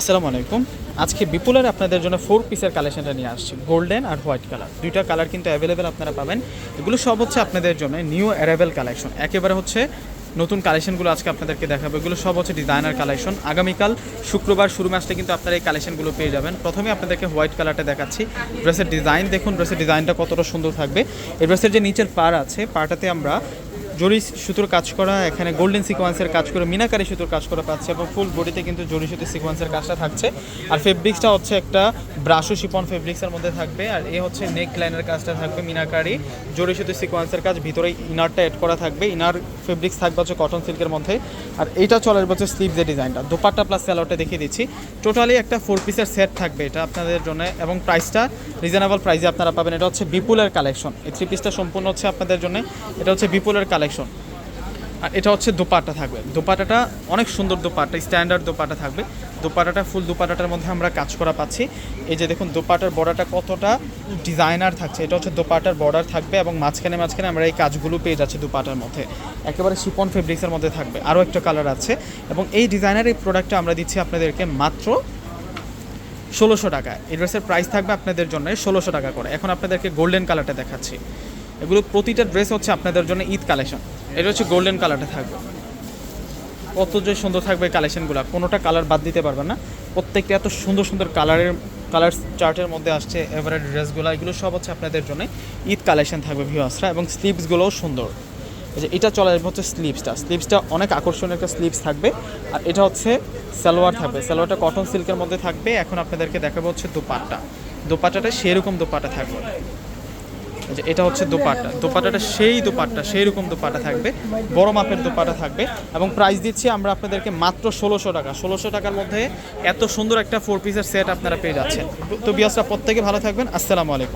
আসসালামু আলাইকুম। আজকে বিপুলের আপনাদের জন্য ফোর পিসের কালেকশনটা নিয়ে আসছি। গোল্ডেন আর হোয়াইট কালার দুইটা কালার কিন্তু অ্যাভেলেবেল আপনারা পাবেন। এগুলো সব হচ্ছে আপনাদের জন্য নিউ অ্যারাইভেল কালেকশন একেবারে হচ্ছে নতুন কালেকশনগুলো আজকে আপনাদেরকে দেখাবো। এগুলো সব হচ্ছে ডিজাইনার কালেকশন আগামীকাল শুক্রবার শুরু মাসটা কিন্তু আপনারা এই কালেকশনগুলো পেয়ে যাবেন। প্রথমে আপনাদেরকে হোয়াইট কালারটা দেখাচ্ছি। ড্রেসের ডিজাইন দেখুন ড্রেসের ডিজাইনটা কতটা সুন্দর থাকবে। এই ড্রেসের যে নিচের পার আছে পাটাতে আমরা জরি সুতোর কাজ করা, এখানে গোল্ডেন সিকোয়েন্সের কাজ করে, মিনাকারি সুতোর কাজ করা পাচ্ছে এবং ফুল বডিতে কিন্তু জরি সুতোর সিকোয়েন্সের কাজটা থাকছে। আর ফেব্রিক্সটা হচ্ছে একটা ব্রাশো শিপন ফেব্রিক্সের মধ্যে থাকবে আর এ হচ্ছে নেক লাইনের কাজটা থাকবে মিনাকারি। জরি সুতোর সিকোয়েন্সের কাজ ভিতরে ইনারটা অ্যাড করা থাকবে ইনার ফেব্রিক্স থাকবে হচ্ছে কটন সিল্কের মধ্যে। আর এইটা চলে হচ্ছে যে ডিজাইনটা দোপাট্টা প্লাস স্যালোটা দেখিয়ে দিচ্ছি। টোটালি একটা ফোর পিসের সেট থাকবে এটা আপনাদের জন্য এবং প্রাইসটা রিজনেবল প্রাইসে আপনারা পাবেন। এটা হচ্ছে বিপুলের কালেকশন এই থ্রি পিসটা সম্পূর্ণ হচ্ছে আপনাদের জন্য। এটা হচ্ছে বিপুলের কালেকশন আর এটা হচ্ছে দোপাট্টা থাকবে। দোপাট্টাটা অনেক সুন্দর দোপাট্টা স্ট্যান্ডার্ড দোপাট্টা থাকবে। দোপাট্টাটা ফুল দোপাট্টাটার মধ্যে আমরা কাজ করা পাচ্ছি। এই যে দেখুন দোপাটার বর্ডারটা কতটা ডিজাইনার থাকছে। এটা হচ্ছে দোপাটার বর্ডার থাকবে এবং মাঝখানে মাঝখানে আমরা এই কাজগুলো পেয়ে যাচ্ছি দোপাটার মধ্যে। একেবারে শিপন ফেব্রিক্সের মধ্যে থাকবে। আরও একটা কালার আছে এবং এই ডিজাইনার এই প্রোডাক্টটা আমরা দিচ্ছি আপনাদেরকে মাত্র ষোলোশো টাকা এই ড্রেসের প্রাইস থাকবে আপনাদের জন্য ষোলোশো টাকা করে। এখন আপনাদেরকে গোল্ডেন কালারটা দেখাচ্ছি। এগুলো প্রতিটা ড্রেস হচ্ছে আপনাদের জন্য ঈদ কালেকশন। এটা হচ্ছে গোল্ডেন কালারটা থাকবে। কত যে সুন্দর থাকবে কালেকশনগুলো, কোনোটা কালার বাদ দিতে পারবেন না। প্রত্যেকটা এত সুন্দর সুন্দর কালারের কালার চার্টের মধ্যে আসছে এভারেজ ড্রেসগুলো এগুলো সব হচ্ছে আপনাদের জন্য ঈদ কালেকশন থাকবে ভিউয়ার্সরা এবং স্লিভসগুলোও সুন্দর। যে এটা চলে আসবে হচ্ছে স্লিপসটা স্লিপসটা অনেক আকর্ষণীয় একটা স্লিপস থাকবে। আর এটা হচ্ছে সালোয়ার থাকবে। সালোয়ারটা কটন সিল্কের মধ্যে থাকবে। এখন আপনাদেরকে দেখাবো হচ্ছে দোপাট্টা। দোপাট্টাটা সেরকম দোপাট্টা থাকবে। যে এটা হচ্ছে দোপাট্টা। দোপাট্টাটা সেই দোপাট্টা সেই রকম দোপাট্টা থাকবে, বড় মাপের দোপাট্টা থাকবে এবং প্রাইস দিচ্ছি আমরা আপনাদেরকে মাত্র ষোলোশো টাকা। ষোলোশো টাকার মধ্যে এত সুন্দর একটা ফোর পিসের সেট আপনারা পেয়ে যাচ্ছেন। তো বিয়াসরা প্রত্যেকে ভালো থাকবেন। আসসালামু আলাইকুম।